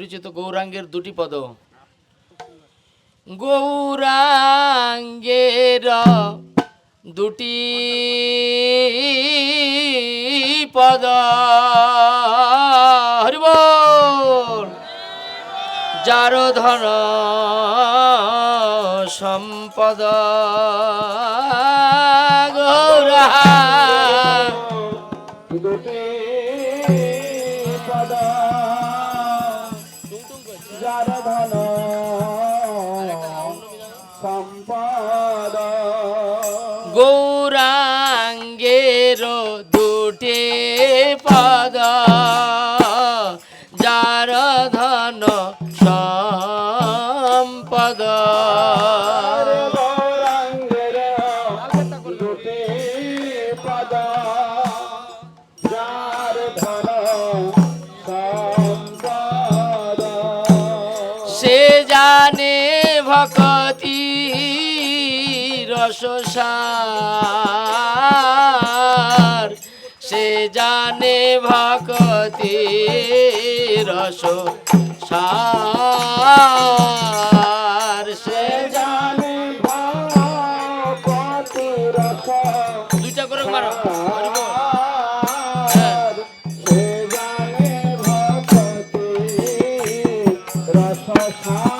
বিরচিত গৌরাঙ্গের দুটি পদ। গৌরাঙ্গের দুটি পদ। হরিব যার ধন সম্পদ। রসসার। সে জানে ভক্তি রস সার সে জানে ভক্তি রস দুইটা করে হ্যাঁ। সে জানে রস সার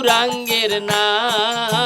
গৌরাঙ্গের নাম।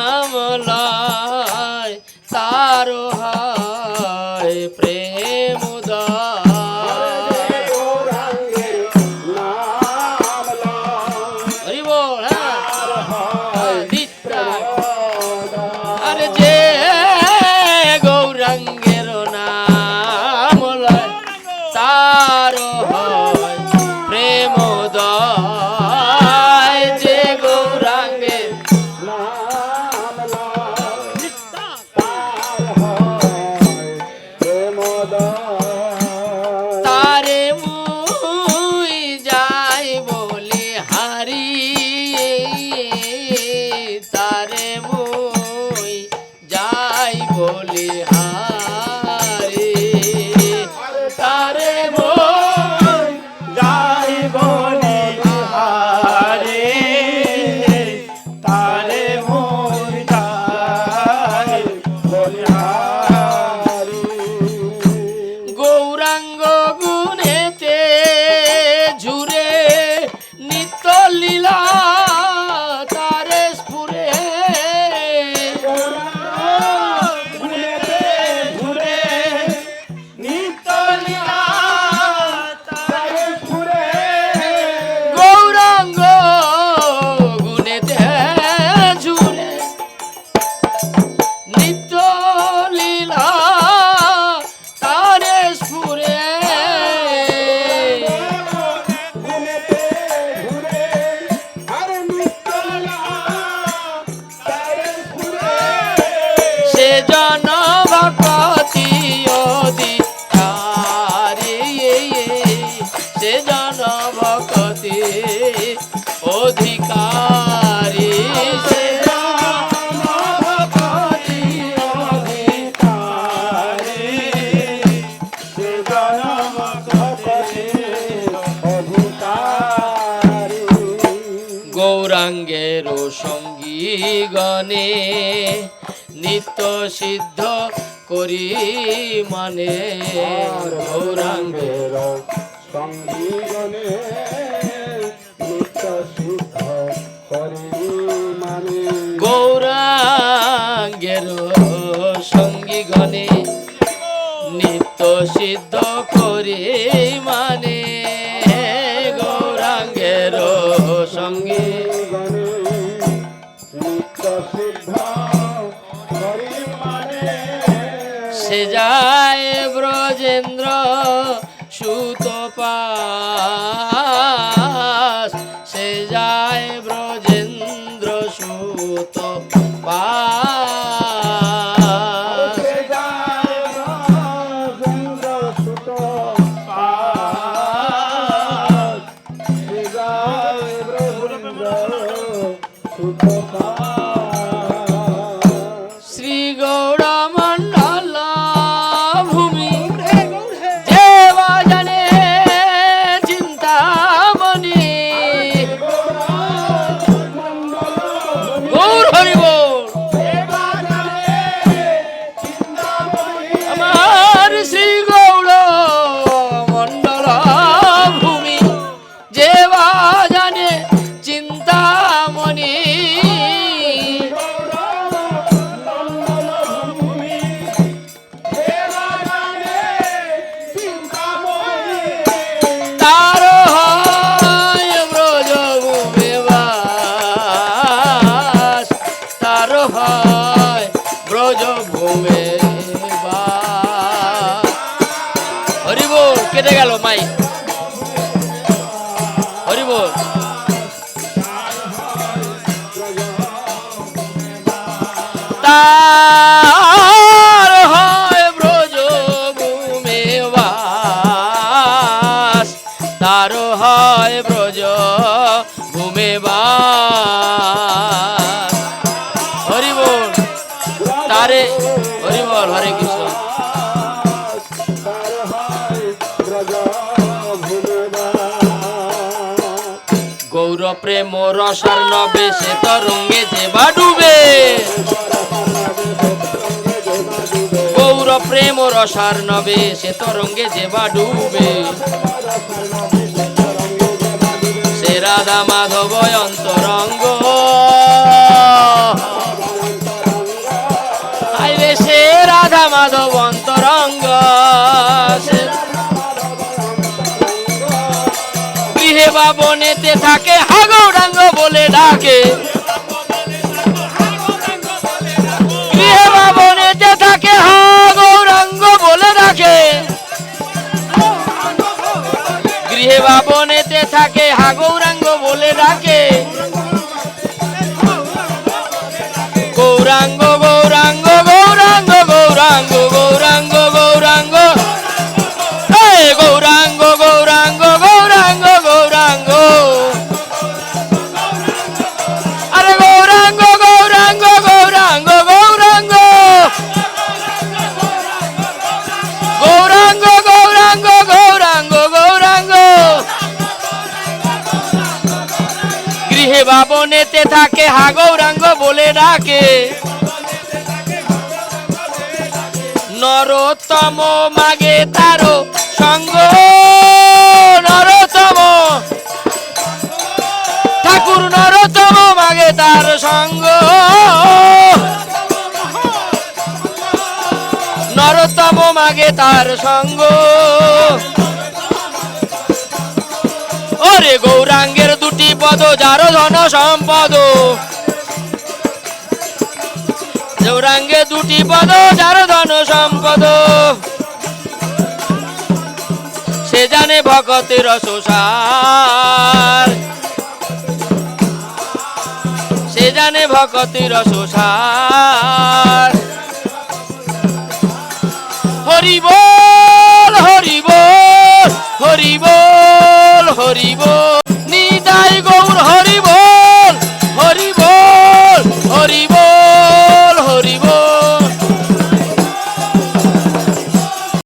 গণে নিত্য সিদ্ধ করি মানে। গৌরাঙ্গে গৌরাঙ্গের সঙ্গীগণে নিত্য সিদ্ধ করি মানে। গৌরাঙ্গের সঙ্গী গণে নিত্য সিদ্ধ সে যায় ব্রজেন্দ্র প্রেম রসার নবে, সে তরঙ্গে যে বাডুবে গৌর প্রেম রসার নবে, সে তরঙ্গে যে বাডুবে সে রাধা মাধব অন্তরঙ্গ। আইরে সে রাধা মাধব অন্তরঙ্গ। সে গৃহে বা বনেতে থাকে Ah, que বাবনেতে থাকে হা গৌরাঙ্গ বলে ডাকে। নরোত্তম মাগে তারো সঙ্গ। নরোত্তম। ঠাকুর নরোত্তম মাগে তার সঙ্গ। নরোত্তম মাগে তার সঙ্গ। ওরে গৌরাঙ্গের পদ যার ধন সম্পদ। গৌরাঙ্গে দুটি পদ, যার ধন সম্পদ। সে জানে ভগতের সোসার সে জানে ভগতের সোসার